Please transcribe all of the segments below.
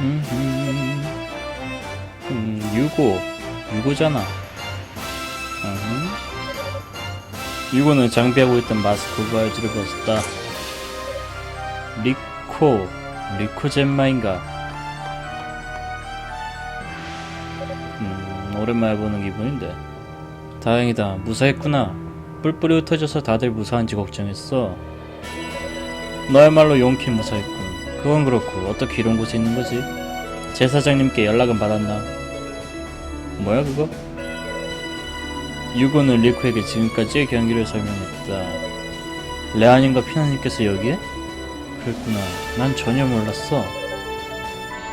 음, 음, 유고, 유고잖아. 음. 유고는 장비하고 있던 마스크 바이즈를 벗었다. 리코, 리코 젠마인가? 음, 오랜만에 보는 기분인데. 다행이다. 무사했구나. 뿔뿔이 흩어져서 다들 무사한지 걱정했어. 너야말로 용케 무사했군. 그건 그렇고 어떻게 이런 곳에 있는 거지? 제사장님께 연락은 받았나? 뭐야 그거? 유고는 리코에게 지금까지의 경기를 설명했다. 레아님과 피나님께서 여기에? 그랬구나. 난 전혀 몰랐어.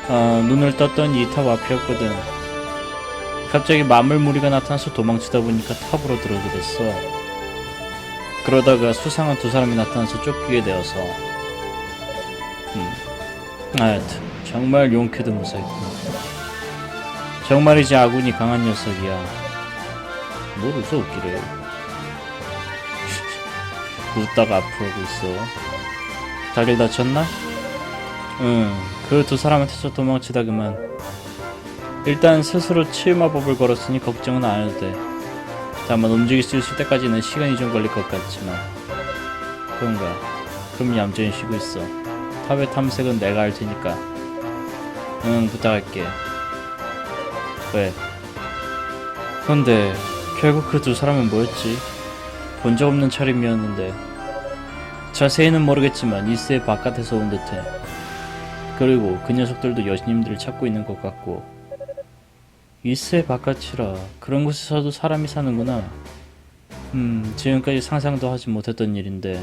아, 눈을 떴더니 이탑 앞이었거든. 갑자기 마물무리가 나타나서 도망치다 보니까 탑으로 들어오게 됐어. 그러다가 수상한 두 사람이 나타나서 쫓기게 되어서 음. 하여튼 정말 용케도 무사했군 정말이지 아군이 강한 녀석이야. 뭘 웃어 웃기래? 웃다가 아프고 있어. 다리 다쳤나? 응그 두 사람한테서 도망치다 그만. 일단 스스로 치유마법을 걸었으니 걱정은 안 해도 돼. 다만 움직일 수 있을 때까지는 시간이 좀 걸릴 것 같지만. 그런가? 그럼 얌전히 쉬고 있어 탑의 탐색은 내가 할 테니까. 응 부탁할게. 왜? 근데 결국 그 두 사람은 뭐였지? 본 적 없는 차림이었는데. 자세히는 모르겠지만 이스의 바깥에서 온 듯해. 그리고 그 녀석들도 여신님들을 찾고 있는 것 같고. 이스의 바깥이라 그런 곳에서도 사람이 사는구나. 음 지금까지 상상도 하지 못했던 일인데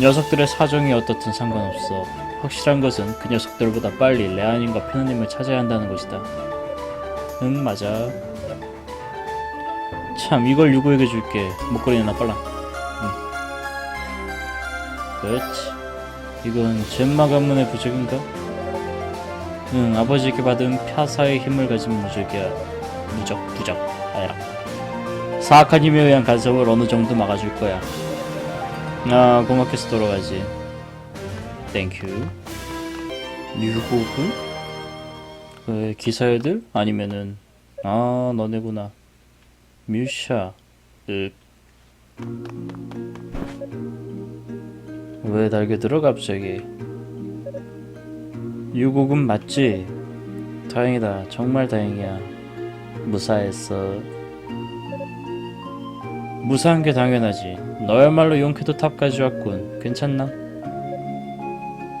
녀석들의 사정이 어떻든 상관없어. 확실한 것은 그 녀석들보다 빨리 레아님과 피노님을 찾아야 한다는 것이다. 응, 맞아. 참, 이걸 유구에게 줄게. 목걸이 내놔, 빨라. 응. 그렇지. 이건 젠마 가문의 부적인가? 응, 아버지께 받은 펴사의 힘을 가진 무적이야. 무적, 부적. 아야. 사악한 힘에 의한 간섭을 어느 정도 막아줄 거야. 아 고맙게서 돌아가지 땡큐 유고군? 그 기사애들? 아니면은 아 너네구나 뮤샤 윽. 왜 달겨들어 갑자기 유고군 맞지? 다행이다 정말 다행이야 무사했어 무사한 게 당연하지. 너야말로 용케도 탑까지 왔군. 괜찮나?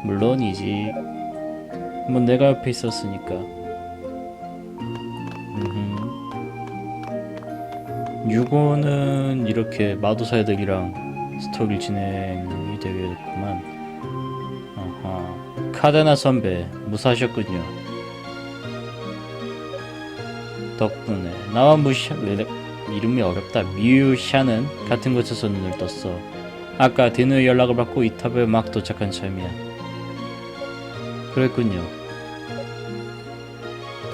물론이지. 뭐 내가 옆에 있었으니까. 음흠. 유고는 이렇게 마도사 애들이랑 스토리 진행이 되겠구만. 아하. 카데나 선배 무사하셨군요. 덕분에 나와 무시 이름이 어렵다. 미유샤는 같은 곳에서 눈을 떴어. 아까 디누의 연락을 받고 이 탑에 막 도착한 참이야. 그랬군요.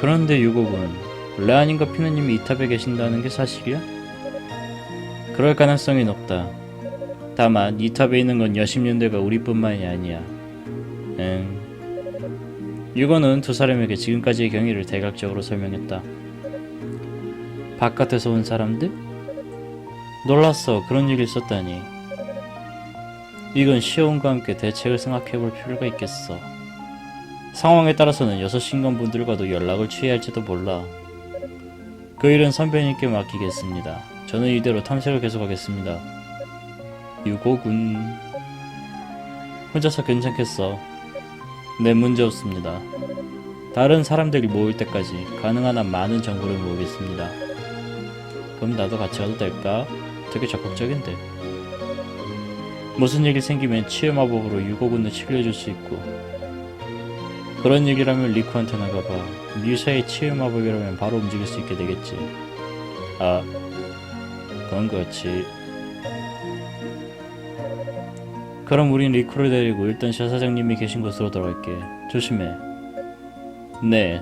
그런데 유곡은 레아님과 피누님이 이 탑에 계신다는 게 사실이야? 그럴 가능성이 높다. 다만 이 탑에 있는 건 여심년대가 우리뿐만이 아니야. 응. 유고는 두 사람에게 지금까지의 경위를 대략적으로 설명했다. 바깥에서 온 사람들? 놀랐어. 그런 일이 있었다니. 이건 시온과 함께 대책을 생각해 볼 필요가 있겠어. 상황에 따라서는 여섯 신관분들과도 연락을 취해야 할지도 몰라. 그 일은 선배님께 맡기겠습니다. 저는 이대로 탐색을 계속하겠습니다. 유고군. 혼자서 괜찮겠어. 네, 문제 없습니다. 다른 사람들이 모일 때까지 가능한 한 많은 정보를 모으겠습니다. 그럼 나도 같이 가도 될까? 되게 적극적인데. 무슨 일이 생기면 치유 마법으로 유고군을 치료해줄 수 있고. 그런 얘기라면 리쿠한테 나가봐. 뮤샤의 치유 마법이라면 바로 움직일 수 있게 되겠지. 아, 그건 그렇지. 그럼 우린 리쿠를 데리고 일단 샤 사장님이 계신 곳으로 돌아갈게. 조심해. 네,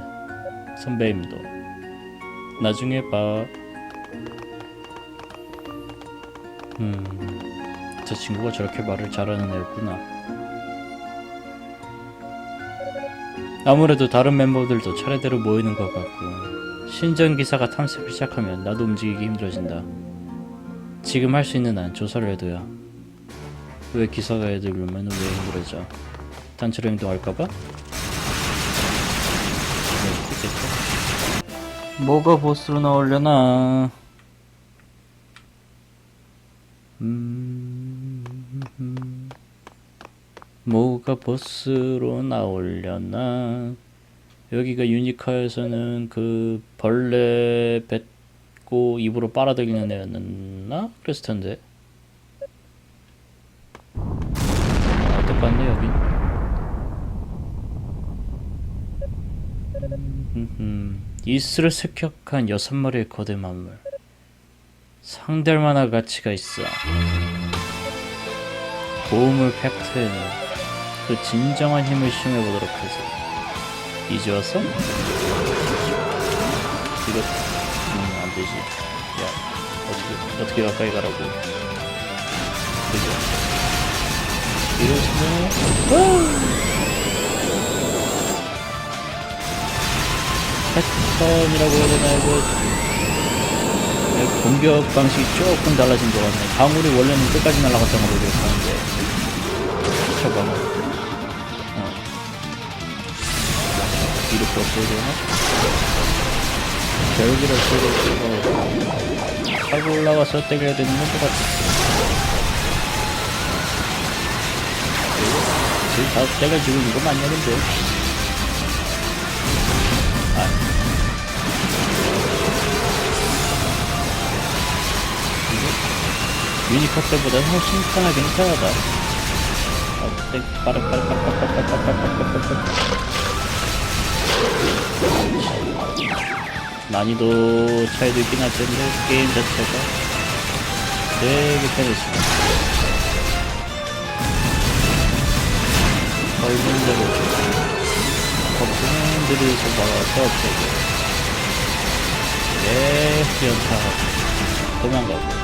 선배입니다. 나중에 봐. 음, 저 친구가 저렇게 말을 잘하는 애였구나. 아무래도 다른 멤버들도 차례대로 모이는 것 같고 신전 기사가 탐색을 시작하면 나도 움직이기 힘들어진다. 지금 할 수 있는 한 조사를 해둬야. 왜 기사가 애들 그러면 왜 힘들어져? 단체로 행동할까봐? 뭐가 보스로 나오려나? 음, 뭐가 보스로 나오려나? 여기가 유니카에서는 그 벌레 뱉고 입으로 빨아들이는 애였나? 그랬을 텐데. 아, 똑같네. 음, 이슬을 습격한 여섯 마리의 거대 만물. 상대할 만한 가치가 있어. 고음을 팩트에는 그 진정한 힘을 시험해보도록 하지. 이제 왔어? 이거, 음, 안 되지. 야, 어떻게, 어떻게 가까이 가라고. 그죠? 이러시면, 패턴이라고 해야 되나, 이거. 네, 공격 방식이 조금 달라진 것 같네. 방울이 원래는 끝까지 날아갔던 걸로 기억하는데. 쳐봐봐. 어. 뒤로 풀었어야 되나? 별기를 쓰고, 타고 올라가서 때려야 되는 것 같아. 지금 다 때려주고 이거 맞냐, 근데? 유니카 때보다 훨씬 편하긴 편하다. 아, 땡, 빠르, 빠르, 빠르, 빠르, 빠르, 빠르, 빠르, 빠르, 빠르, 빠르. 난이도 차이도 있긴 하던데, 게임 자체가 되게 편해지네. 걸린 대로 거품은 들이서 막아서 없애고. 네, 연타 도망가고.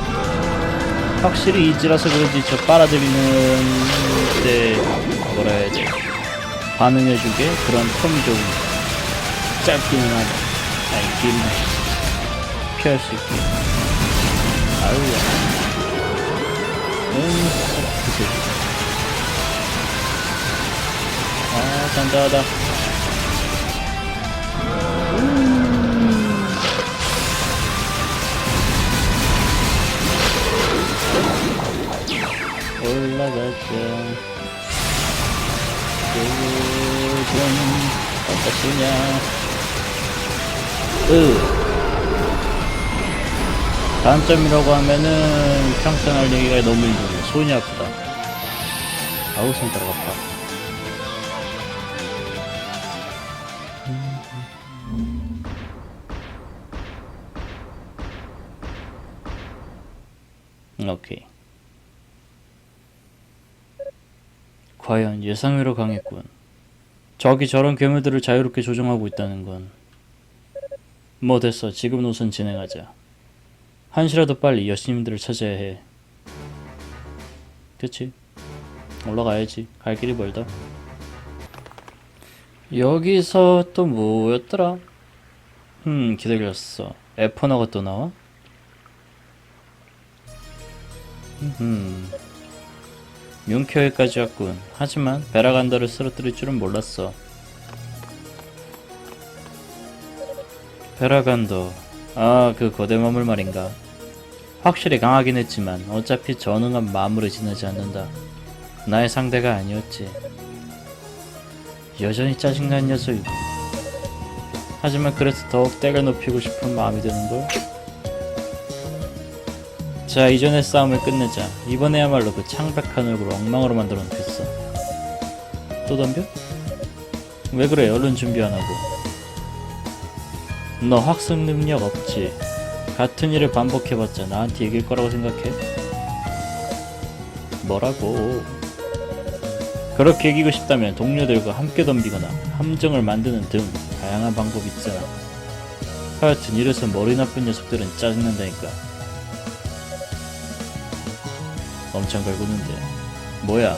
확실히 이지라서 그런지 저 빨아들이는 때 뭐라 해야 돼? 반응해주게 그런 텀이 좀 짧기는 하다. 아니 긴 피할 수 있게. 아유야. 음 그치. 아 단단하다 올라가자. 요즘 어떠시냐? 으. 단점이라고 하면은 평생 할 얘기가 너무 힘들어. 손이 아프다. 아우 손가락 아파. 음, 오케이. 과연 예상외로 강했군. 저기 저런 괴물들을 자유롭게 조종하고 있다는 건. 뭐 됐어. 지금 우선 진행하자. 한시라도 빨리 여신님들을 찾아야 해. 그치? 올라가야지. 갈 길이 멀다. 여기서 또 뭐였더라? 음, 기다렸어. 에퍼너가 또 나와? 음. 윤케어까지 왔군. 하지만 베라간더를 쓰러뜨릴 줄은 몰랐어. 베라간더. 아, 그 거대 마물 말인가. 확실히 강하긴 했지만 어차피 전응한 마물을 지나지 않는다. 나의 상대가 아니었지. 여전히 짜증난 녀석이고. 하지만 그래서 더욱 때가 높이고 싶은 마음이 드는걸. 자, 이전의 싸움을 끝내자. 이번에야말로 그 창백한 얼굴을 엉망으로 만들어 놓겠어. 또 덤벼? 왜 그래, 얼른 준비 안 하고. 너 학습 능력 없지. 같은 일을 반복해봤자 나한테 이길 거라고 생각해? 뭐라고? 그렇게 이기고 싶다면 동료들과 함께 덤비거나 함정을 만드는 등 다양한 방법이 있잖아. 하여튼 이래서 머리 나쁜 녀석들은 짜증난다니까. 엄청 걸구는데 뭐야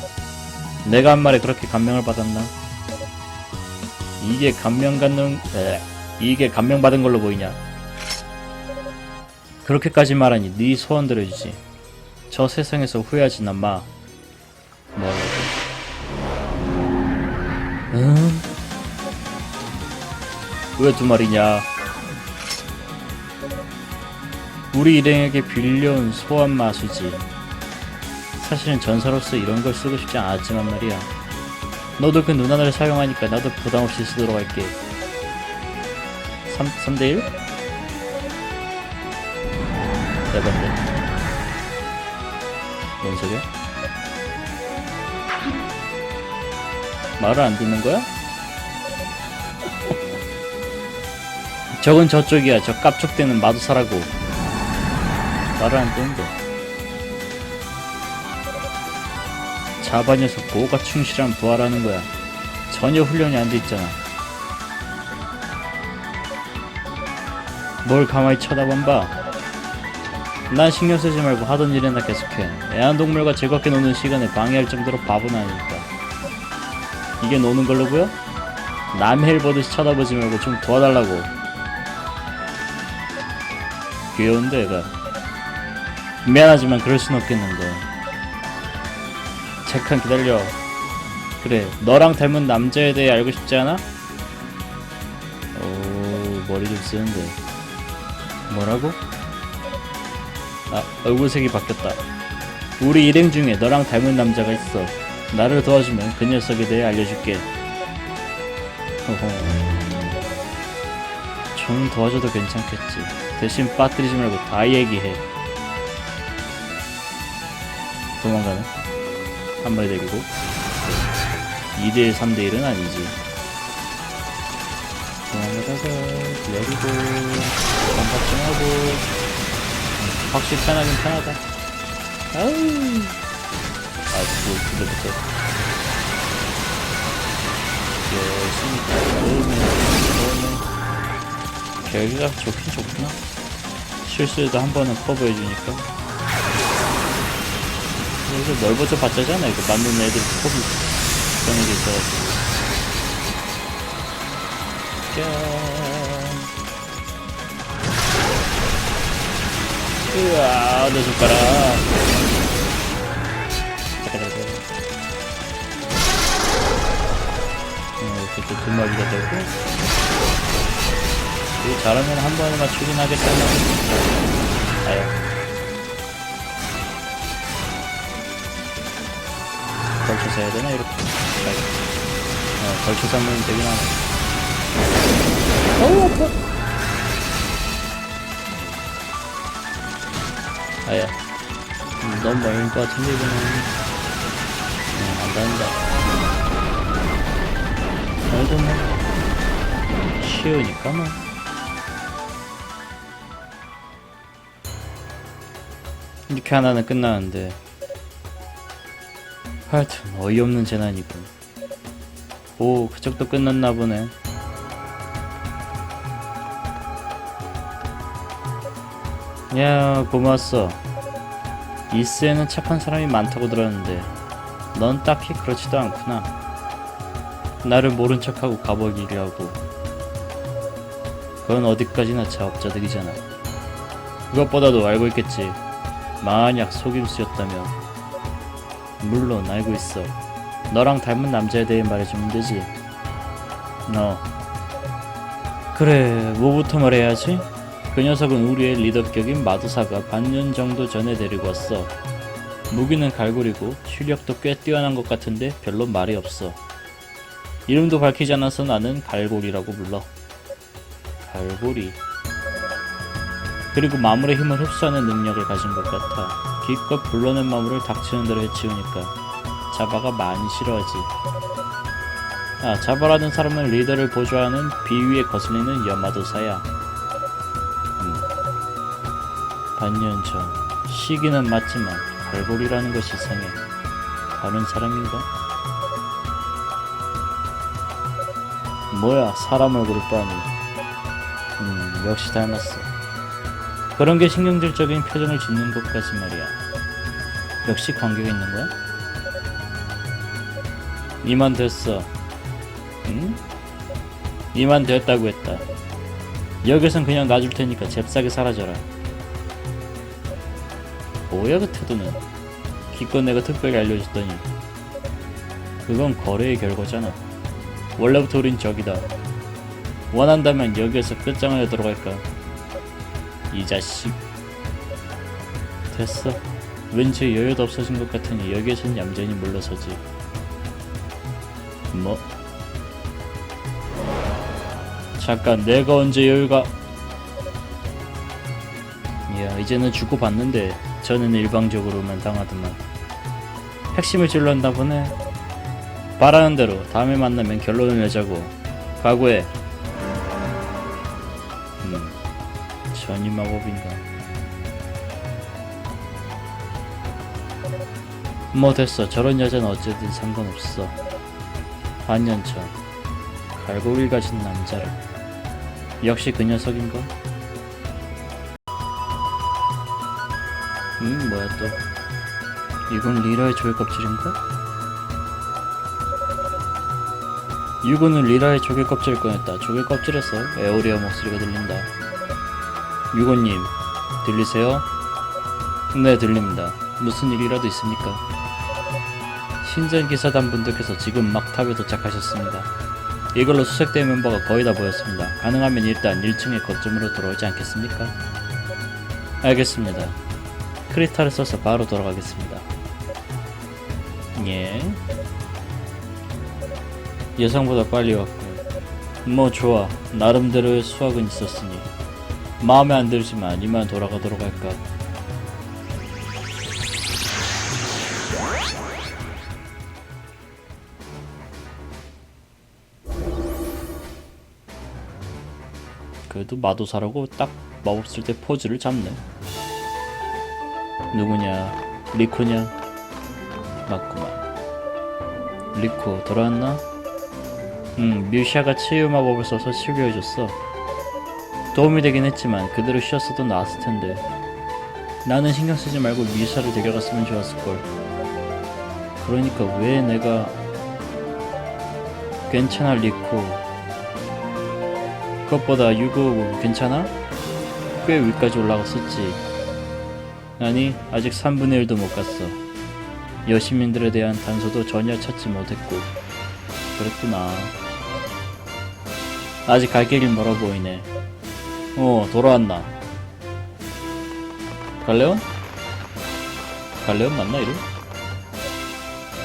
내가 한 말에 그렇게 감명을 받았나? 이게 감명 받는 에, 이게 감명 받은 걸로 보이냐? 그렇게까지 말하니 네 소원 들어주지. 저 세상에서 후회하진 않마. 뭐라고? 응? 왜두 말이냐? 우리 일행에게 빌려온 소환 마수지. 사실은 전사로서 이런 걸 쓰고 싶지 않았지만 말이야. 너도 그 누나를 사용하니까 나도 부담 없이 쓰도록 할게. 3, 3대1? 네 번째. 뭔 소리야? 말을 안 듣는 거야? 저건 저쪽이야. 저 깝쪽대는 마두사라고. 말을 안 듣는데. 자바 녀석 뭐가 충실한 부하라는 거야. 전혀 훈련이 안 돼 있잖아. 뭘 가만히 쳐다본 봐. 난 신경 쓰지 말고 하던 일이나 계속해. 애완동물과 즐겁게 노는 시간에 방해할 정도로 바보는 아니니까. 이게 노는 걸로 보여? 일 보듯이 쳐다보지 말고 좀 도와달라고. 귀여운데 얘가. 미안하지만 그럴 순 없겠는데. 잠깐 기다려. 그래, 너랑 닮은 남자에 대해 알고 싶지 않아? 오, 머리 좀 쓰는데. 뭐라고? 아, 얼굴색이 바뀌었다. 우리 일행 중에 너랑 닮은 남자가 있어. 나를 도와주면 그 녀석에 대해 알려줄게. 호호. 좀 도와줘도 괜찮겠지. 대신 빠뜨리지 말고 다 얘기해. 도망가네. 한 마리 데리고. 2대1 3대1은 아니지. 도망가다가 내리고. 반박 좀 하고. 음, 확실히 편하긴 편하다. 아우 아뭐 근데부터 열심히 그러면 계기가 좋긴 좋구나. 실수해도 한 번은 커버해주니까 이거 넓어져 봤자잖아 이거 맞는 애들 그런 게 있어가지고. 짠. 으아 내 손가락. 잠깐 잠깐 잠깐 어, 이렇게 또 두 마리가 되고. 이거 잘하면 한 번에 맞추긴 하겠다만. 아야 걸쳐서 해야 되나? 이렇게. 어, 걸쳐서 하면 되긴 하네. 어우 아파. 아야. 음, 너무 멀린 것 같은데 이거는 음, 안 닿는다. 그래도 뭐 쉬우니까 뭐. 이렇게 하나는 끝나는데 하여튼 어이없는 재난이군. 오, 그쪽도 끝났나 보네. 야, 고마웠어. 이스에는 착한 사람이 많다고 들었는데 넌 딱히 그렇지도 않구나. 나를 모른 척하고 가버리려고. 그건 어디까지나 자업자득이잖아. 그것보다도 알고 있겠지. 만약 속임수였다면 물론 알고 있어. 너랑 닮은 남자에 대해 말해주면 되지. 너. 그래, 뭐부터 말해야지? 그 녀석은 우리의 리더격인 마두사가 반년 정도 전에 데리고 왔어. 무기는 갈고리고 실력도 꽤 뛰어난 것 같은데 별로 말이 없어. 이름도 밝히지 않아서 나는 갈고리라고 불러. 갈고리. 그리고 마물의 힘을 흡수하는 능력을 가진 것 같아. 기껏 불러낸 마물을 닥치는 대로 해치우니까 자바가 많이 싫어하지. 아, 자바라는 사람은 리더를 보조하는 비위에 거슬리는 여마도사야. 음. 반년 전 시기는 맞지만 갈고리라는 것이 이상해. 다른 사람인가? 뭐야, 사람 얼굴을 빠니. 음, 역시 닮았어. 그런 게 신경질적인 표정을 짓는 것까지 말이야. 역시 관계가 있는 거야? 이만 됐어. 응? 이만 되었다고 했다. 여기선 그냥 놔줄 테니까 잽싸게 사라져라. 뭐야 그 태도는? 기껏 내가 특별히 알려줬더니 그건 거래의 결과잖아. 원래부터 우린 적이다. 원한다면 여기에서 끝장을 들어갈까? 이 자식. 됐어. 왠지 여유도 없어진 것 같으니 여기에선 얌전히 물러서지. 뭐? 잠깐 내가 언제 여유가 이야 이제는 주고받는데 저는 일방적으로만 당하더만 핵심을 찔렀나 보네 바라는 대로 다음에 만나면 결론을 내자고 각오해 전이 마법인가? 뭐 됐어. 저런 여자는 어쨌든 상관없어. 반년 전 갈고리를 가진 남자를. 역시 그 녀석인가? 음 뭐야 또? 이건 리라의 조개 껍질인가? 유고는 리라의 조개 껍질을 꺼냈다. 조개 껍질에서 에오리아 목소리가 들린다 유고님 들리세요? 네 들립니다 무슨 일이라도 있습니까? 신전 기사단 분들께서 지금 막 탑에 도착하셨습니다 이걸로 수색대 멤버가 거의 다 보였습니다. 가능하면 일단 1층의 거점으로 돌아오지 않겠습니까? 알겠습니다. 크리타를 써서 바로 돌아가겠습니다. 예. 예상보다 빨리 왔군. 뭐 좋아. 나름대로의 수학은 있었으니. 마음에 안 들지만 이만 돌아가도록 할까. 그래도 마도사라고 딱 마법 쓸 때 포즈를 잡네. 누구냐? 리코냐? 맞구만. 리코 돌아왔나? 응, 뮤샤가 치유 마법을 써서 치료해줬어. 도움이 되긴 했지만 그대로 쉬었어도 나았을 텐데. 나는 신경 쓰지 말고 뮤샤를 데려갔으면 좋았을 걸. 그러니까 왜 내가 괜찮아 리코 그것보다 유고 괜찮아? 꽤 위까지 올라갔었지. 아니, 아직 3분의 1도 못 갔어. 여시민들에 대한 단서도 전혀 찾지 못했고. 그랬구나. 아직 갈 길이 멀어 보이네. 어, 돌아왔나? 갈레온? 갈레온 맞나, 이름?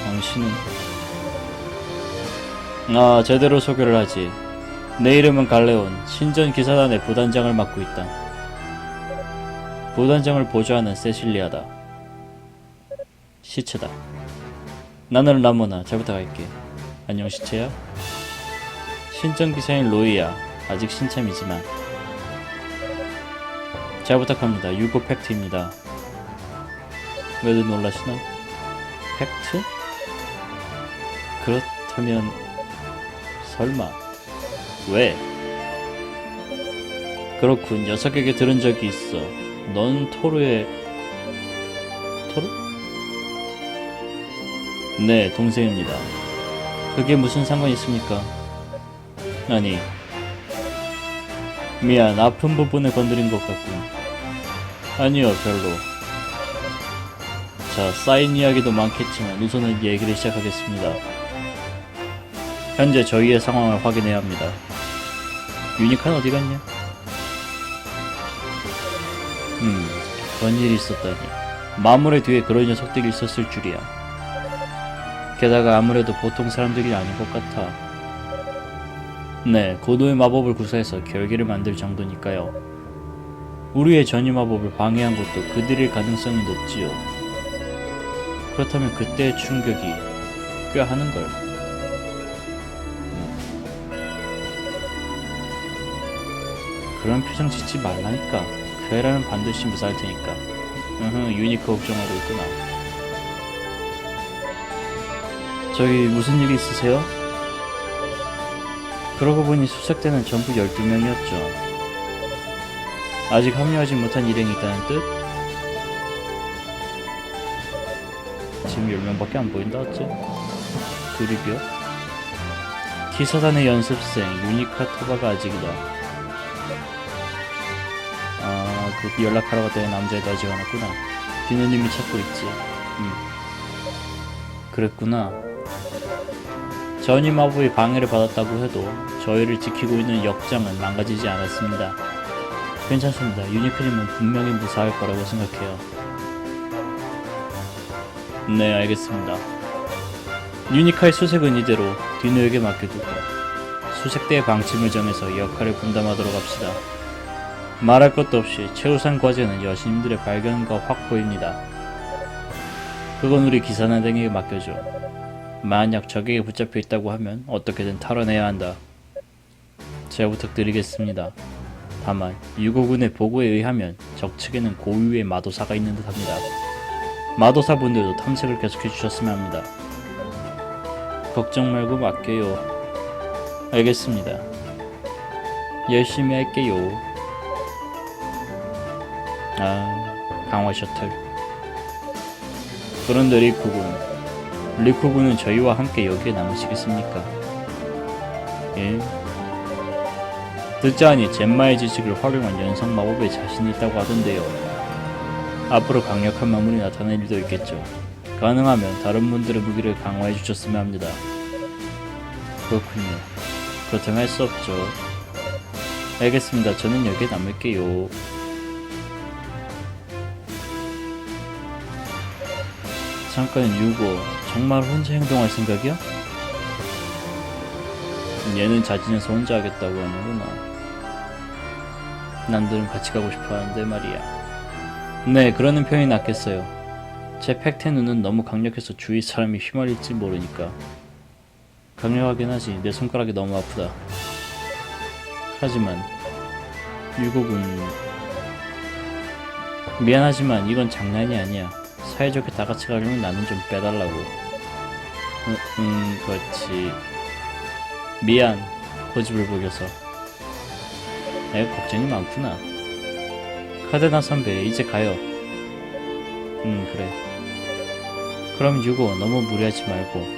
당신은. 아, 제대로 소개를 하지. 내 이름은 갈레온, 신전 기사단의 부단장을 맡고 있다. 부단장을 보좌하는 세실리아다. 시체다. 나는 라모나, 잘 부탁할게. 안녕 시체야. 신전 기사인 로이야, 아직 신참이지만. 잘 부탁합니다. 유고 팩트입니다. 왜들 놀라시나? 팩트? 그렇다면 설마. 왜? 그렇군. 녀석에게 들은 적이 있어. 넌 토르의 토르? 네, 동생입니다. 그게 무슨 상관이 있습니까? 아니, 미안, 아픈 부분을 건드린 것 같군. 아니요, 별로. 자, 쌓인 이야기도 많겠지만 우선은 얘기를 시작하겠습니다. 현재 저희의 상황을 확인해야 합니다. 유니칸 어디 갔냐? 음, 그런 일이 있었다니. 마물의 뒤에 그런 녀석들이 있었을 줄이야. 게다가 아무래도 보통 사람들이 아닌 것 같아. 네, 고도의 마법을 구사해서 결계를 만들 정도니까요. 우리의 전이 마법을 방해한 것도 그들일 가능성이 높지요. 그렇다면 그때의 충격이 꽤 하는걸. 그런 표정 짓지 말라니까. 그 애라는 반드시 무사할 테니까. 으흠, 유니크 걱정하고 있구나. 저기 무슨 일이 있으세요? 그러고 보니 수색대는 전부 12명이었죠. 아직 합류하지 못한 일행이 있다는 뜻? 지금 10명밖에 안 보인다 어째? 드립이요? 기사단의 연습생 유니카 토바가 아직이다. 아, 그 연락하러 갔더니 남자애도 아직 안 왔구나. 디노님이 찾고 있지. 음. 그랬구나. 전이 마법이 방해를 받았다고 해도 저희를 지키고 있는 역장은 망가지지 않았습니다. 괜찮습니다. 유니크님은 분명히 무사할 거라고 생각해요. 네, 알겠습니다. 유니카의 수색은 이대로 디노에게 맡겨두고 수색대의 방침을 정해서 역할을 분담하도록 합시다. 말할 것도 없이 최우선 과제는 여신님들의 발견과 확보입니다. 그건 우리 기사단에게 맡겨줘. 만약 적에게 붙잡혀 있다고 하면 어떻게든 털어내야 한다. 제가 부탁드리겠습니다. 다만 유고군의 보고에 의하면 적측에는 고유의 마도사가 있는 듯 합니다. 마도사분들도 탐색을 계속해 주셨으면 합니다. 걱정 말고 맡겨요. 알겠습니다. 열심히 할게요. 아, 강화 셔틀. 그런데 리쿠군. 리쿠군은 저희와 함께 여기에 남으시겠습니까? 예. 듣자하니 젠마의 지식을 활용한 연성 마법에 자신이 있다고 하던데요. 앞으로 강력한 마물이 나타날 일도 있겠죠. 가능하면 다른 분들의 무기를 강화해 주셨으면 합니다. 그렇군요. 그렇다면 할 수 없죠. 알겠습니다. 저는 여기에 남을게요. 잠깐 유고 정말 혼자 행동할 생각이야? 얘는 자진해서 혼자 하겠다고 하는구나. 남들은 같이 가고 싶어 하는데 말이야. 네, 그러는 편이 낫겠어요. 제 팩트 눈은 너무 강력해서 주위 사람이 휘말릴지 모르니까. 강력하긴 하지. 내 손가락이 너무 아프다. 하지만 유곡은 미안하지만 이건 장난이 아니야. 사이좋게 다 같이 가려면 나는 좀 빼달라고. 음, 음 그렇지. 미안. 고집을 부려서. 에 걱정이 많구나. 카데나 선배 이제 가요. 음 그래. 그럼 유고 너무 무리하지 말고.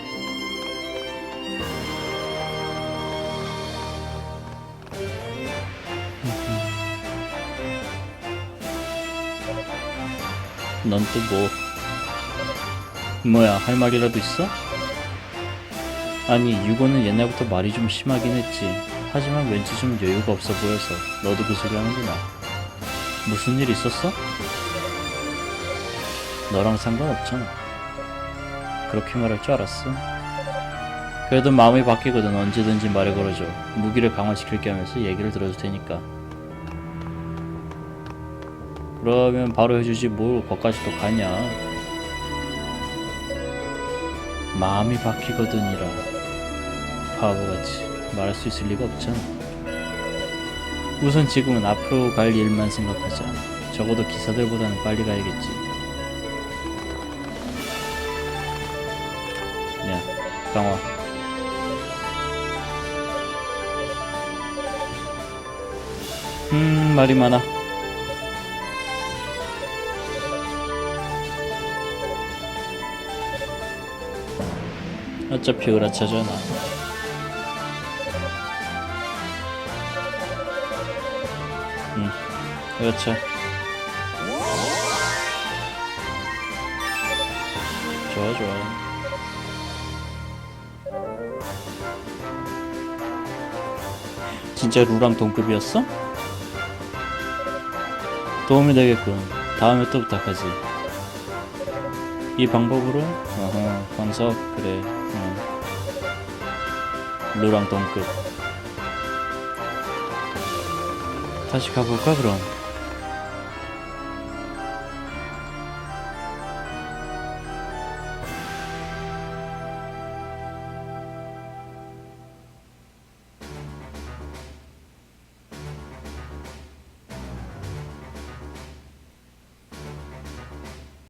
넌 또 뭐? 뭐야 할 말이라도 있어? 아니 유고는 옛날부터 말이 좀 심하긴 했지. 하지만 왠지 좀 여유가 없어 보여서 너도 그 소리 하는구나. 무슨 일 있었어? 너랑 상관없잖아. 그렇게 말할 줄 알았어. 그래도 마음이 바뀌거든 언제든지 말을 걸어줘. 무기를 강화시킬게 하면서 얘기를 들어줄 테니까. 그러면 바로 해주지 뭘 거기까지 또 가냐. 마음이 바뀌거든이라. 바보같이 말할 수 있을 리가 없잖아. 우선 지금은 앞으로 갈 일만 생각하자. 적어도 기사들보다는 빨리 가야겠지. 야, 강화. 음, 말이 많아. 어차피 으라차잖아. 그렇죠. 좋아, 좋아. 진짜 루랑 동급이었어? 도움이 되겠군. 다음에 또 부탁하지. 이 방법으로? 어허, 광석, 그래. 응. 루랑 동급. 다시 가볼까, 그럼?